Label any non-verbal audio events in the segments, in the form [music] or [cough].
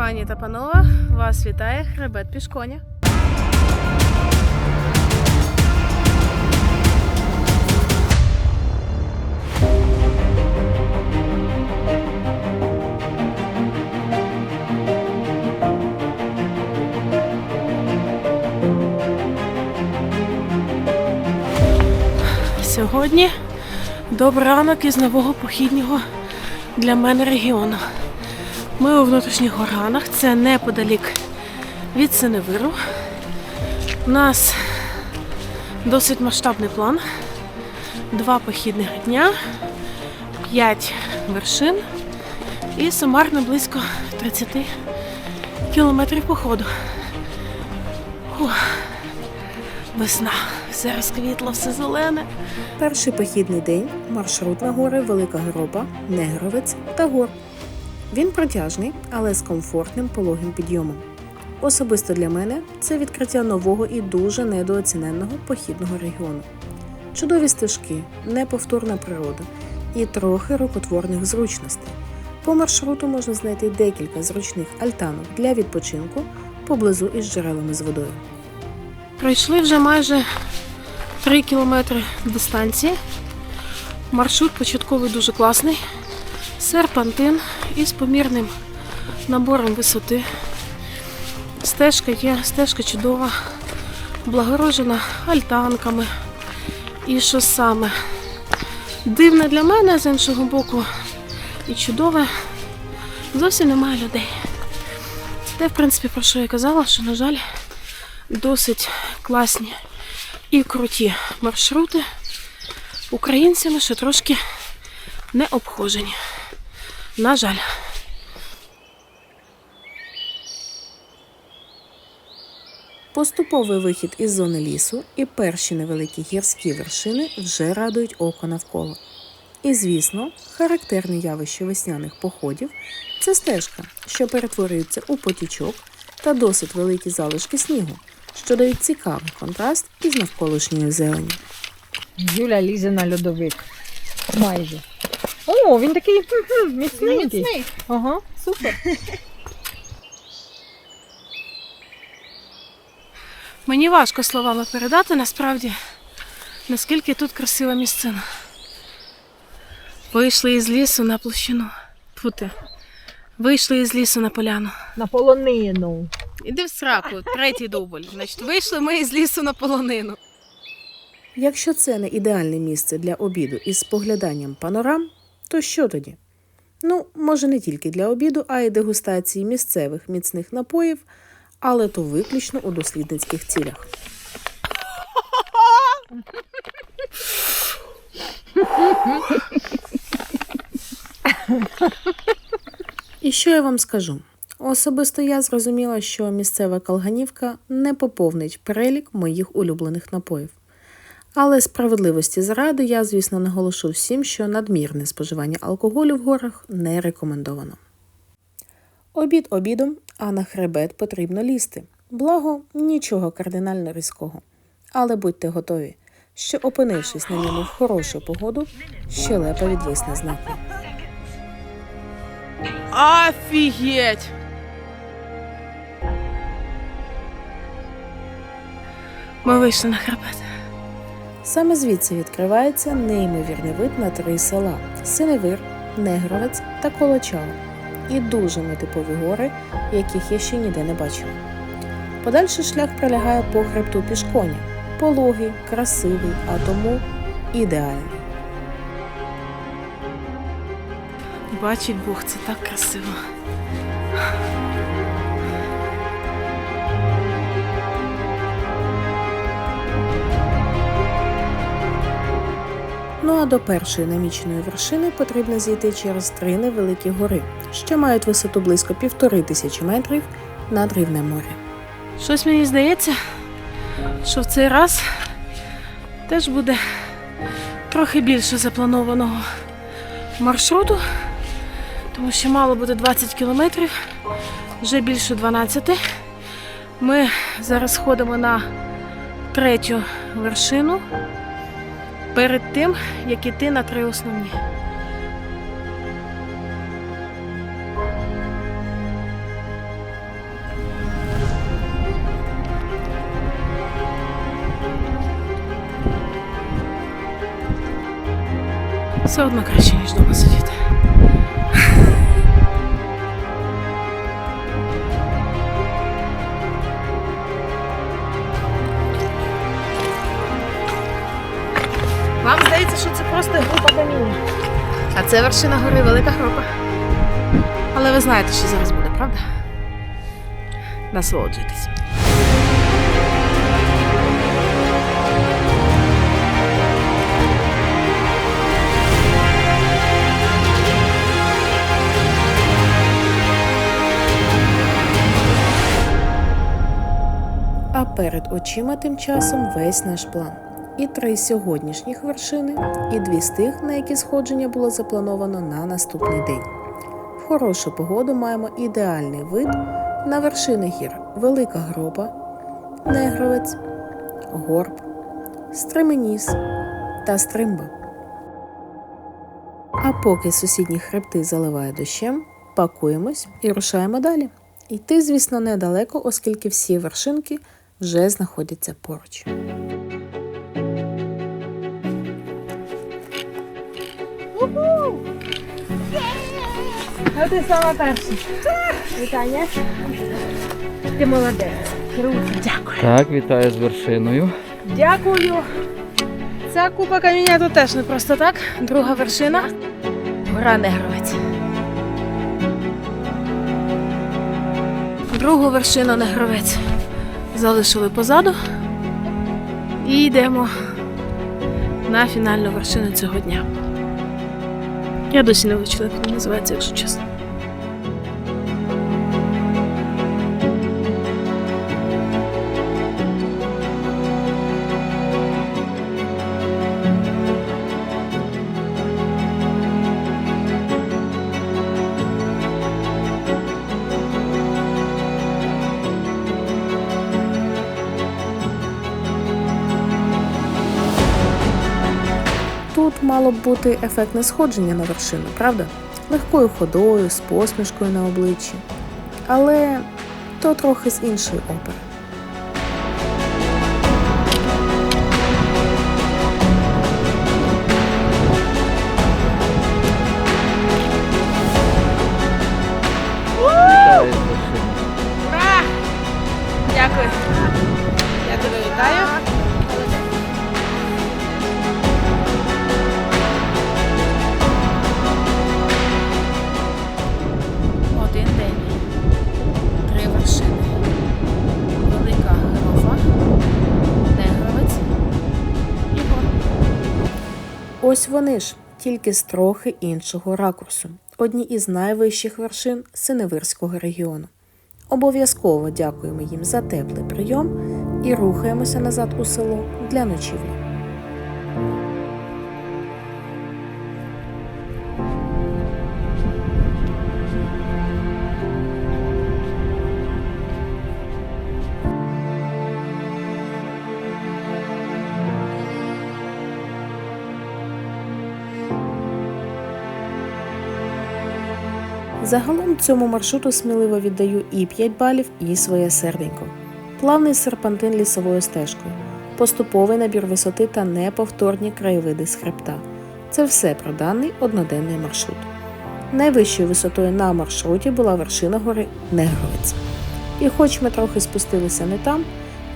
Пані та панове, вас вітає хребет Пішконя. Сьогодні добрий ранок із нового похіднього для мене регіону. Ми у внутрішніх горганах, це неподалік від Синевиру. У нас досить масштабний план. Два похідних дня, п'ять вершин і сумарно близько 30 кілометрів походу. Фух. Весна, все розквітло, все зелене. Перший похідний день маршрут на гори Велика Гроба, Негровець та Гор. Він протяжний, але з комфортним пологим підйомом. Особисто для мене це відкриття нового і дуже недооціненного похідного регіону. Чудові стежки, неповторна природа і трохи рукотворних зручностей. По маршруту можна знайти декілька зручних альтанок для відпочинку поблизу із джерелами з водою. Пройшли вже майже 3 кілометри дистанції. Маршрут початковий дуже класний. Серпантин із помірним набором висоти. Стежка є, стежка чудова, облагороджена альтанками. І що саме дивне для мене з іншого боку і чудове, зовсім немає людей. Те, в принципі, про що я казала, що, на жаль, досить класні і круті маршрути українцями, що трошки не обхожені. На жаль. Поступовий вихід із зони лісу і перші невеликі гірські вершини вже радують око навколо. І, звісно, характерне явище весняних походів це стежка, що перетворюється у потічок та досить великі залишки снігу, що дають цікавий контраст із навколишньою зеленю. Юля лізе на льодовик. Майже. О, він такий хм-хм, міцненький. Міцний. Ага, супер. [laughs] Мені важко словами передати насправді, наскільки тут красива місцина. Вийшли із лісу на площину. Фути. Вийшли із лісу на поляну. На полонину. Іди в сраку, третій дубль. Значить, вийшли ми із лісу на полонину. Якщо це не ідеальне місце для обіду із спогляданням панорам, то що тоді? Ну, може, не тільки для обіду, а й дегустації місцевих міцних напоїв, але то виключно у дослідницьких цілях. І що я вам скажу? Особисто я зрозуміла, що місцева калганівка не поповнить перелік моїх улюблених напоїв. Але справедливості заради я, звісно, наголошу всім, що надмірне споживання алкоголю в горах не рекомендовано. Обід обідом, а на хребет потрібно лізти. Благо, нічого кардинально різкого. Але будьте готові, що опинившись на ньому в хорошу погоду, щелепа відвисне знатно. Офігеть! Ми вийшли на хребет. Саме звідси відкривається неймовірний вид на три села: Синевир, Негровець та Колочава. І дуже нетипові гори, яких я ще ніде не бачила. Подальший шлях пролягає по хребту пішконя. Пологий, красивий, а тому ідеальний. Бачить Бог, це так красиво. Ну а до першої наміченої вершини потрібно зійти через три невеликі гори, що мають висоту близько півтори тисячі метрів над рівнем моря. Щось мені здається, що в цей раз теж буде трохи більше запланованого маршруту, тому що мало буде 20 кілометрів, вже більше 12. Ми зараз ходимо на третю вершину перед тим, як іти на три основні. Все одно краще, ніж дома сидіти. Вам здається, що це просто група каміння. А це вершина гори Велика Гропа. Але ви знаєте, що зараз буде, правда? Насолоджуйтесь. А перед очима тим часом весь наш план. І три сьогоднішніх вершини, і дві з тих, на які сходження було заплановано на наступний день. В хорошу погоду маємо ідеальний вид на вершини гір Велика Гроба, Негровець, Горб, Стременіс та Стримба. А поки сусідні хребти заливає дощем, пакуємось і рушаємо далі. Йти, звісно, недалеко, оскільки всі вершинки вже знаходяться поруч. А ти сама перша. Вітання. Ти молодець. Круто. Дякую. Так, вітаю з вершиною. Дякую. Ця купа каміння тут теж не просто так. Друга вершина. Гора Негровець. Другу вершину Негровець залишили позаду. І йдемо на фінальну вершину цього дня. Я досі не вивчила, як вона називається, якщо чесно. Мало б бути ефектне сходження на вершину, правда? Легкою ходою, з посмішкою на обличчі. Але то трохи з іншої опери. Вони ж, тільки з трохи іншого ракурсу. Одні із найвищих вершин Синевирського регіону. Обов'язково дякуємо їм за теплий прийом і рухаємося назад у село для ночівлі. Загалом цьому маршруту сміливо віддаю і 5 балів, і своє серденько. Плавний серпантин лісовою стежкою, поступовий набір висоти та неповторні краєвиди з хребта. Це все про даний одноденний маршрут. Найвищою висотою на маршруті була вершина гори Негровець. І хоч ми трохи спустилися не там,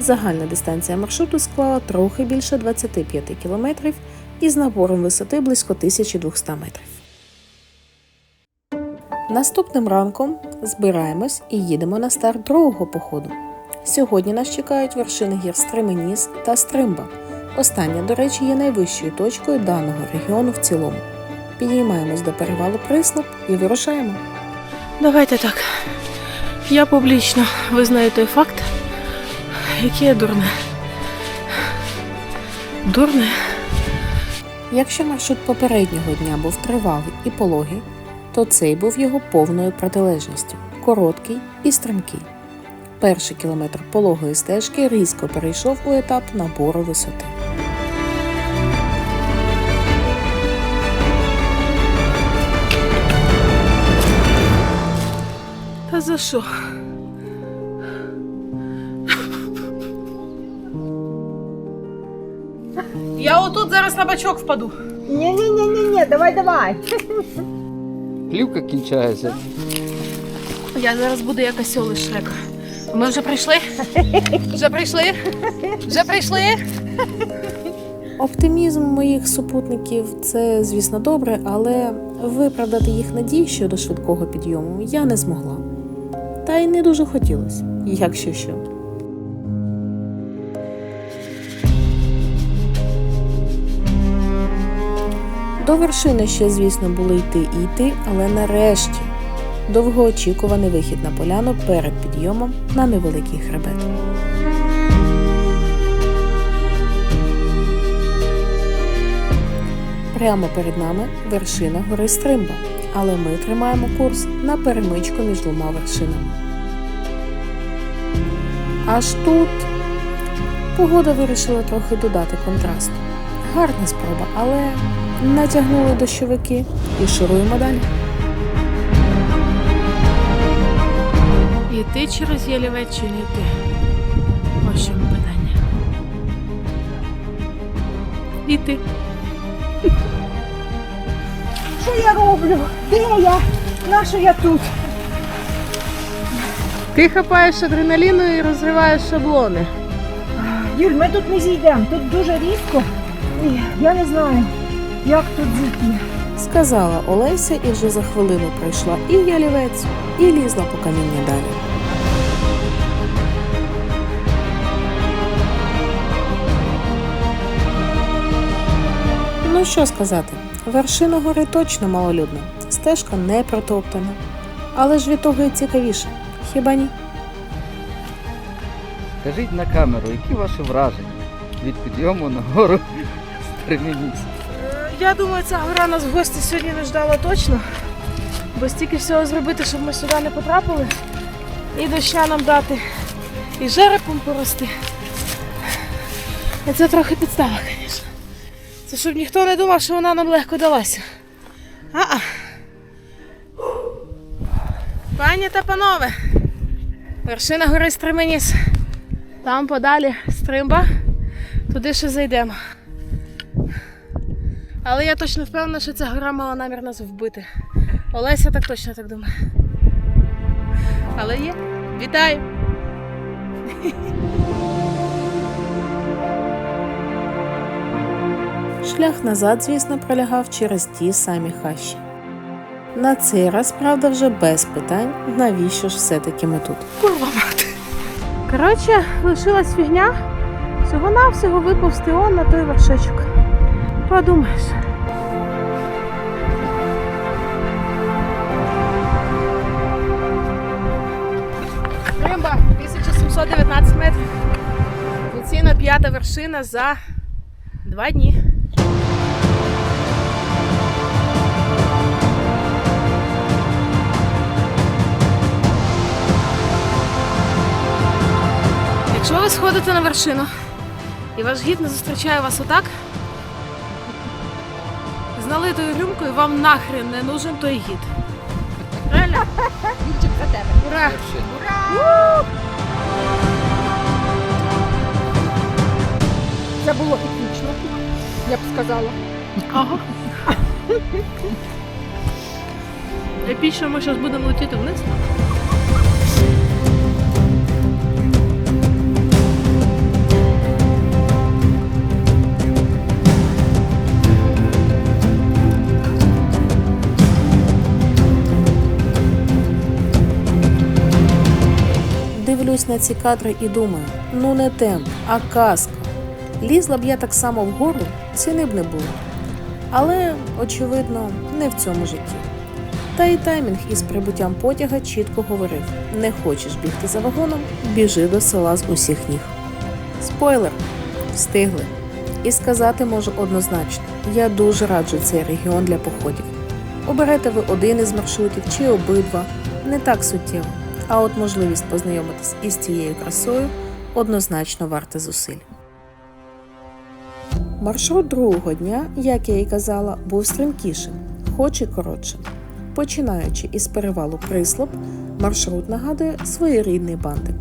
загальна дистанція маршруту склала трохи більше 25 кілометрів із набором висоти близько 1200 метрів. Наступним ранком збираємось і їдемо на старт другого походу. Сьогодні нас чекають вершини гір Стременіс та Стримба. Остання, до речі, є найвищою точкою даного регіону в цілому. Підіймаємось до перевалу Прислуп і вирушаємо. Давайте так. Я публічно визнаю той факт, який я дурне. Дурне. Якщо маршрут попереднього дня був тривалий і пологий, то цей був його повною протилежністю короткий і стрімкий. Перший кілометр пологої стежки різко перейшов у етап набору висоти. Та за що? Я отут зараз на бачок впаду. Ні, ні, ні, ні, ні, давай, давай. Плівка кінчається. Я зараз буду як осьол із Шрека. Ми вже прийшли? Вже прийшли? Вже прийшли? Оптимізм моїх супутників це, звісно, добре, але виправдати їх надій щодо швидкого підйому я не змогла. Та й не дуже хотілося, якщо що. До вершини ще, звісно, було йти і йти, але нарешті довгоочікуваний вихід на поляну перед підйомом на невеликий хребет. Прямо перед нами вершина гори Стримба, але ми тримаємо курс на перемичку між двома вершинами. Аж тут погода вирішила трохи додати контрасту. Гарна спроба, але натягнули дощовики і шуруємо далі. Іти через ялівець чи не йти? Ось що питання. Іти. Що я роблю? Де я? Нащо я тут? Ти хапаєш адреналіну і розриваєш шаблони. Юль, ми тут не зійдемо. Тут дуже різко. І я не знаю, як тут зійти. Сказала Олеся і вже за хвилину пройшла і ялівець, і лізла по каміння далі. Ну що сказати, вершина гори точно малолюдна, стежка не протоптана. Але ж від того і цікавіше, хіба ні? Скажіть на камеру, які ваші враження від підйому на гору Стремінніс? Я думаю, ця гора нас в гості сьогодні не ждала точно. Бо стільки всього зробити, щоб ми сюди не потрапили. І доща нам дати, і жерепом порости. І це трохи підстава, звісно. Це щоб ніхто не думав, що вона нам легко далася. А-а. Пані та панове, вершина гори Стременіс. Там подалі стримба, туди ще зайдемо. Але я точно впевнена, що ця гора мала намір нас вбити. Олеся так точно так думає. Але є. Вітаю! Шлях назад, звісно, пролягав через ті самі хащі. На цей раз, правда, вже без питань, навіщо ж все-таки ми тут. Курва мати. Коротше, лишилась фігня. Всього-навсього виповзти он на той вершечок. Подумаєш. Римба, 1719 метрів. Офіційно п'ята вершина за два дні. Якщо ви сходите на вершину і ваш гід не зустрічає вас отак, налитою рюмкою вам нахрен не нужен той гід. Реально? Юльчик за тебе. Ура! Це було епічно, я б сказала. Ага. Епічно ми зараз будемо летіти вниз. Дивлюсь на ці кадри і думаю: ну не темп, а казка. Лізла б я так само вгору, ціни б не було. Але, очевидно, не в цьому житті. Та й таймінг із прибуттям потяга чітко говорив: не хочеш бігти за вагоном, біжи до села з усіх ніг. Спойлер, встигли. І сказати можу однозначно: я дуже раджу цей регіон для походів. Оберете ви один із маршрутів чи обидва, не так суттєво. А от можливість познайомитись із цією красою однозначно варта зусиль. Маршрут другого дня, як я і казала, був стрімкішим, хоч і коротшим. Починаючи із перевалу Прислоп, маршрут нагадує своєрідний бантик.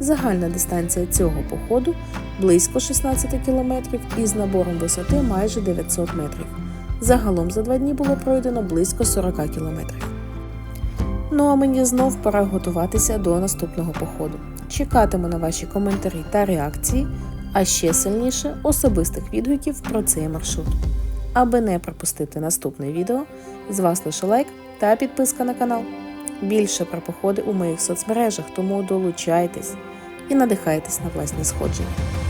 Загальна дистанція цього походу близько 16 кілометрів із набором висоти майже 900 метрів. Загалом за два дні було пройдено близько 40 кілометрів. Ну а мені знов пора готуватися до наступного походу. Чекатиму на ваші коментарі та реакції, а ще сильніше особистих відгуків про цей маршрут. Аби не пропустити наступне відео, з вас лише лайк та підписка на канал. Більше про походи у моїх соцмережах, тому долучайтесь і надихайтесь на власні сходження.